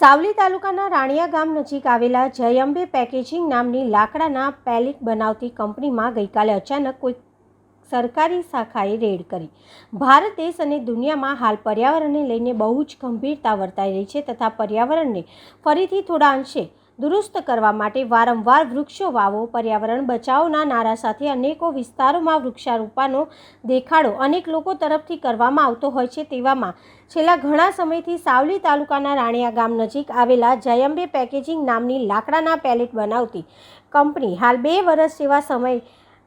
સાવલી તાલુકાના રાણિયા ગામ નજીક આવેલા જયંબે પેકેજિંગ નામની લાકડાના પેલેટ બનાવતી કંપનીમાં ગઈકાલે અચાનક કોઈ સરકારી શાખાએ રેડ કરી. ભારત, દેશ અને દુનિયામાં હાલ પર્યાવરણને લઈને બહુ જ ગંભીરતા વર્તાઈ રહી છે તથા પર્યાવરણને ફરીથી થોડા અંશે દુરુસ્ત કરવા માટે વારંવાર વૃક્ષો વાવો, પર્યાવરણ બચાવના નારા સાથે અનેકો વિસ્તારોમાં વૃક્ષારોપણનો દેખાડો અનેક લોકો તરફથી કરવામાં આવતો હોય છે તેવામાં. છેલ્લા ઘણા સમયથી સાવલી તાલુકાના રાણિયા ગામ નજીક આવેલા જયંબે પેકેજિંગ નામની લાકડાના પેલેટ બનાવતી કંપની હાલ બે વર્ષ જેવા સમય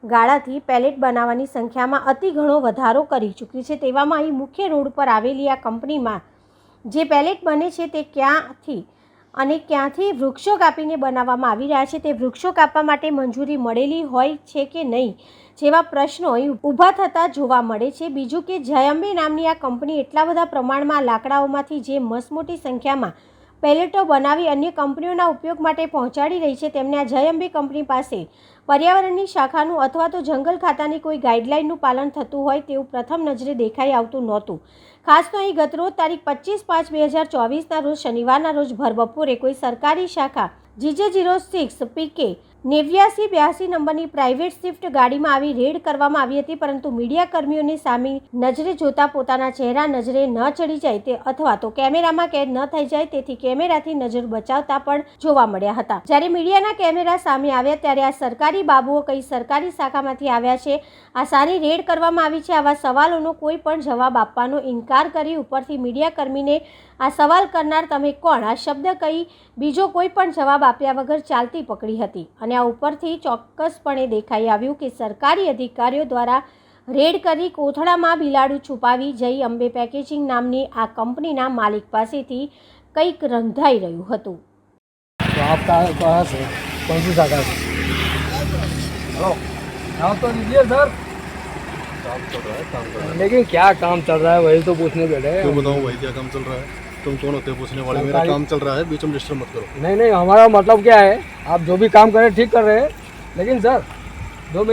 ગાળાથી પેલેટ બનાવવાની સંખ્યામાં અતિ ઘણો વધારો કરી ચૂકી છે. તેવામાં અહીં મુખ્ય રોડ પર આવેલી આ કંપનીમાં જે પેલેટ બને છે તે ક્યાંથી અને ક્યાંથી વૃક્ષો કાપીને બનાવવામાં આવી રહ્યા છે તે વૃક્ષો કાપવા માટે મંજૂરી મળેલી હોય છે કે નહીં જેવા પ્રશ્નો અહીં ઊભા થતા જોવા મળે છે. બીજું કે જયંબે નામની આ કંપની એટલા બધા પ્રમાણમાં લાકડાઓમાંથી જે મસમોટી સંખ્યામાં પેલેટો બનાવી અન્ય કંપનીઓના ઉપયોગ માટે પહોંચાડી રહી છે. તેમને આ જયંબી કંપની પાસે પર્યાવરણની શાખાનું અથવા તો જંગલ ખાતાની કોઈ ગાઈડલાઇનનું પાલન થતું હોય તેવું પ્રથમ નજરે દેખાઈ આવતું નહોતું. ખાસ તો અહીં ગતરોજ તારીખ પચીસ પાંચ બે હજાર ચોવીસના રોજ શનિવારના રોજ ભર બપોરે કોઈ સરકારી શાખા જીજે જીરો સિક્સ પીકે નેવ્યાસી બ્યાસી નંબરની પ્રાઇવેટ સ્વિફ્ટ ગાડીમાં આવી રેડ કરવામાં આવી હતી, પરંતુ મીડિયા કર્મીઓની સામે નજરે જોતા પોતાના ચહેરા નજરે ન ચડી જાય તે અથવા તો કેમેરામાં કેદ ન થઈ જાય તેથી કેમેરાથી નજર બચાવતા પણ જોવા મળ્યા હતા. જ્યારે મીડિયાના કેમેરા સામે આવ્યા ત્યારે આ સરકારી બાબુઓ કઈ સરકારી શાખામાંથી આવ્યા છે, આ સારી રેડ કરવામાં આવી છે આવા સવાલોનો કોઈ પણ જવાબ આપવાનો ઇનકાર કરી ઉપરથી મીડિયા કર્મીને આ સવાલ કરનાર તમે કોણ? આ શબ્દ કહી બીજો કોઈ પણ જવાબ આપ્યા વગર ચાલતી પકડી હતી અને આ ઉપરથી ચોક્કસપણે દેખાઈ આવ્યું કે સરકારી અધિકારીઓ દ્વારા રેડ કરી કોથળામાં બિલાડું છુપાવી જઈ અંબે પેકેજિંગ નામની આ કંપનીના માલિક પાસેથી કંઈક રંધાઈ રહ્યું હતું तो आप कहाँ कहाँ से कौन सी शाखा से हेलो नाम तो दीजिए सर काम चल रहा है काम कर रहा है लेकिन क्या काम चल रहा है वही तो पूछने बैठे हैं क्यों बताऊँ भाई क्या काम चल रहा है तुम कौन होते हो पूछने वाले मेरा सरकारी- काम चल रहा है बीच में डिस्टर्ब मत करो नहीं नहीं हमारा मतलब क्या है आप जो भी काम कर रहे हैं ठीक कर रहे हैं लेकिन सर